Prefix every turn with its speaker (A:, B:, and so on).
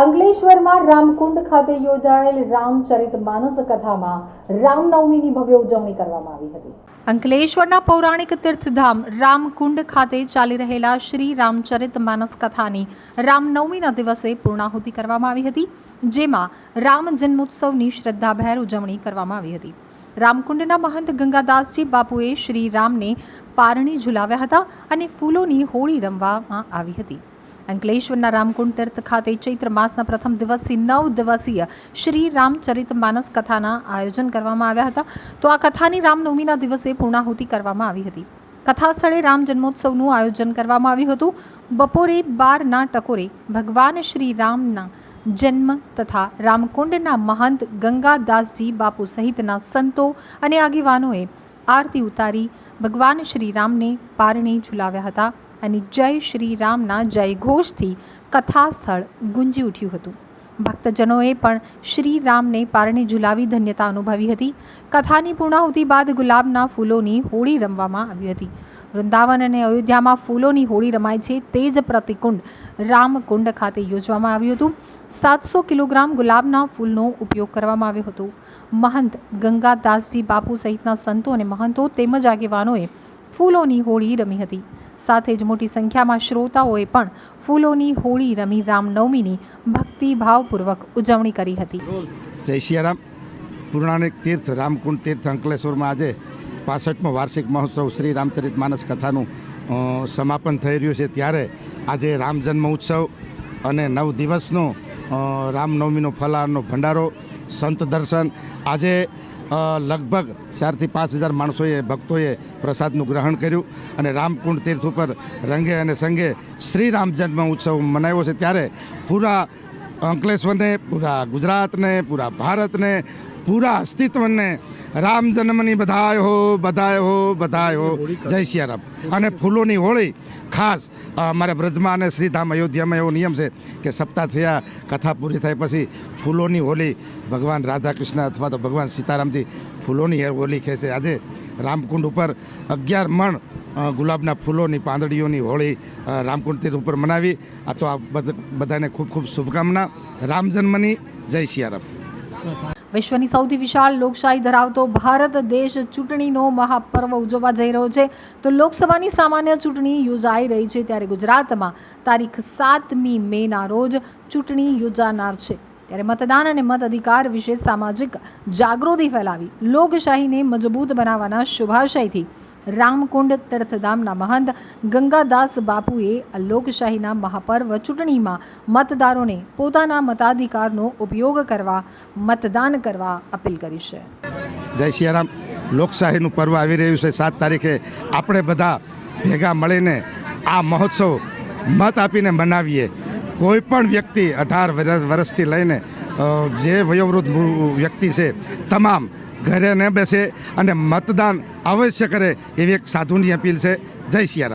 A: અંકલેશ્વરમાં રામકુંડ ખાતે યોજાયેલ રામચરિત માનસ કથામાં રામનવમીની ભવ્ય ઉજવણી કરવામાં આવી હતી. અંકલેશ્વરના પૌરાણિક તીર્થધામ રામકુંડ ખાતે ચાલી રહેલા શ્રી રામચરિત માનસ કથાની રામનવમીના દિવસે પૂર્ણાહુતિ કરવામાં આવી હતી, જેમાં રામ જન્મોત્સવની શ્રદ્ધાભેર ઉજવણી કરવામાં આવી હતી. રામકુંડના મહંત ગંગાદાસજી બાપુએ શ્રી રામને પારણી ઝુલાવ્યા હતા અને ફૂલોની હોળી રમવામાં આવી હતી. અંકલેશ્વરના રામકુંડ તીર્થ ખાતે ચૈત્ર માસના પ્રથમ દિવસથી નવ દિવસીય શ્રી રામચરિત માનસ કથાના આયોજન કરવામાં આવ્યા હતા. તો આ કથાની રામનવમીના દિવસે પૂર્ણાહુતિ કરવામાં આવી હતી. કથા સ્થળે રામ જન્મોત્સવનું આયોજન કરવામાં આવ્યું હતું. બપોરે બારના ટકોરે ભગવાન શ્રી રામના જન્મ તથા રામકુંડના મહંત ગંગાદાસજી બાપુ સહિતના સંતો અને આગેવાનોએ આરતી ઉતારી ભગવાન શ્રી રામને પારણે ઝુલાવ્યા હતા. અને જય શ્રી રામના જયઘોષથી કથા સ્થળ ગુંજી ઉઠ્યું હતું. ભક્તજનોએ પણ શ્રી રામને પારણે ઝુલાવી ધન્યતા અનુભવી હતી. કથાની પૂર્ણાહુતિ બાદ ગુલાબના ફૂલોની હોળી રમવામાં આવી હતી. વૃંદાવન અને અયોધ્યામાં ફૂલોની હોળી રમાય છે તે જ પ્રતિકુંડ રામકુંડ ખાતે યોજવામાં આવ્યું હતું. સાતસો કિલોગ્રામ ગુલાબના ફૂલનો ઉપયોગ કરવામાં આવ્યો હતો. મહંત ગંગાદાસજી બાપુ સહિતના સંતો અને મહંતો તેમજ આગેવાનોએ ફૂલોની હોળી રમી હતી. સાથે જ મોટી સંખ્યામાં શ્રોતાઓએ પણ ફૂલોની હોળી રમી રામનવમીની ભક્તિભાવપૂર્વક ઉજવણી કરી હતી.
B: જય સિયારામ પૂર્ણાનિક તીર્થ રામકુંડ તીર્થ અંકલેશ્વરમાં આજે પાસઠમો વાર્ષિક મહોત્સવ શ્રી રામચરિત માનસ કથાનું સમાપન થઈ રહ્યું છે. ત્યારે આજે રામ જન્મ ઉત્સવ અને નવ દિવસનો રામનવમીનો ફલાહારનો ભંડારો, સંત દર્શન. આજે લગભગ ચારથી પાંચ હજાર માણસોએ, ભક્તોએ પ્રસાદનું ગ્રહણ કર્યું અને રામકુંડ તીર્થ ઉપર રંગે અને સંગે શ્રી રામ જન્મ ઉત્સવ મનાવ્યો છે. ત્યારે પૂરા અંકલેશ્વરને, પૂરા ગુજરાતને, પૂરા ભારતને, પૂરા અસ્તિત્વને. રામ જન્મની બધાય હો બધાય હો બધાય હો. જય સિયારામ અને ફૂલોની હોળી ખાસ અમારા બ્રજમાં અને શ્રીધામ અયોધ્યામાં એવો નિયમ છે કે સપ્તાહ થયા, કથા પૂરી થાય પછી ફૂલોની હોળી ભગવાન રાધાકૃષ્ણ અથવા તો ભગવાન સીતારામજી ફૂલોની હોલી ખેંચે. આજે રામકુંડ ઉપર અગિયાર મણ ગુલાબના ફૂલોની, પાંદડીઓની હોળી રામકુંડ તીર્થ ઉપર મનાવી. આ તો આ બધાને ખૂબ ખૂબ શુભકામના. રામ જન્મની, જય સિયારામ.
A: વિશ્વની સૌથી વિશાળ લોકશાહી ધરાવતો ભારત દેશ ચૂંટણીનો મહાપર્વ ઉજવવા જઈ રહ્યો છે. તો લોકસભાની સામાન્ય ચૂંટણી યોજાઈ રહી છે ત્યારે ગુજરાતમાં તારીખ સાતમી મેના રોજ ચૂંટણી યોજાનાર છે. ત્યારે મતદાન અને મત અધિકાર વિશે સામાજિક જાગૃતિ ફેલાવી લોકશાહીને મજબૂત બનાવવાના શુભાશયથી રામકુંડ તીર્થધામના મહંત ગંગાદાસ બાપુએ આ લોકશાહીના મહાપર્વ ચૂંટણીમાં મતદારોને પોતાના મતાધિકારનો ઉપયોગ કરવા, મતદાન કરવા અપીલ કરી છે.
B: જય સિયારામ લોકશાહીનું પર્વ આવી રહ્યું છે. સાત તારીખે આપણે બધા ભેગા મળીને આ મહોત્સવ મત આપીને મનાવીએ. કોઈ પણ વ્યક્તિ અઢાર વર્ષ વર્ષથી લઈને જે વયોવૃદ્ધ વ્યક્તિ છે, તમામ ઘરે ન બેસે અને મતદાન અવશ્ય કરે એવી એક સાધુની અપીલ છે. જય સિયારામ.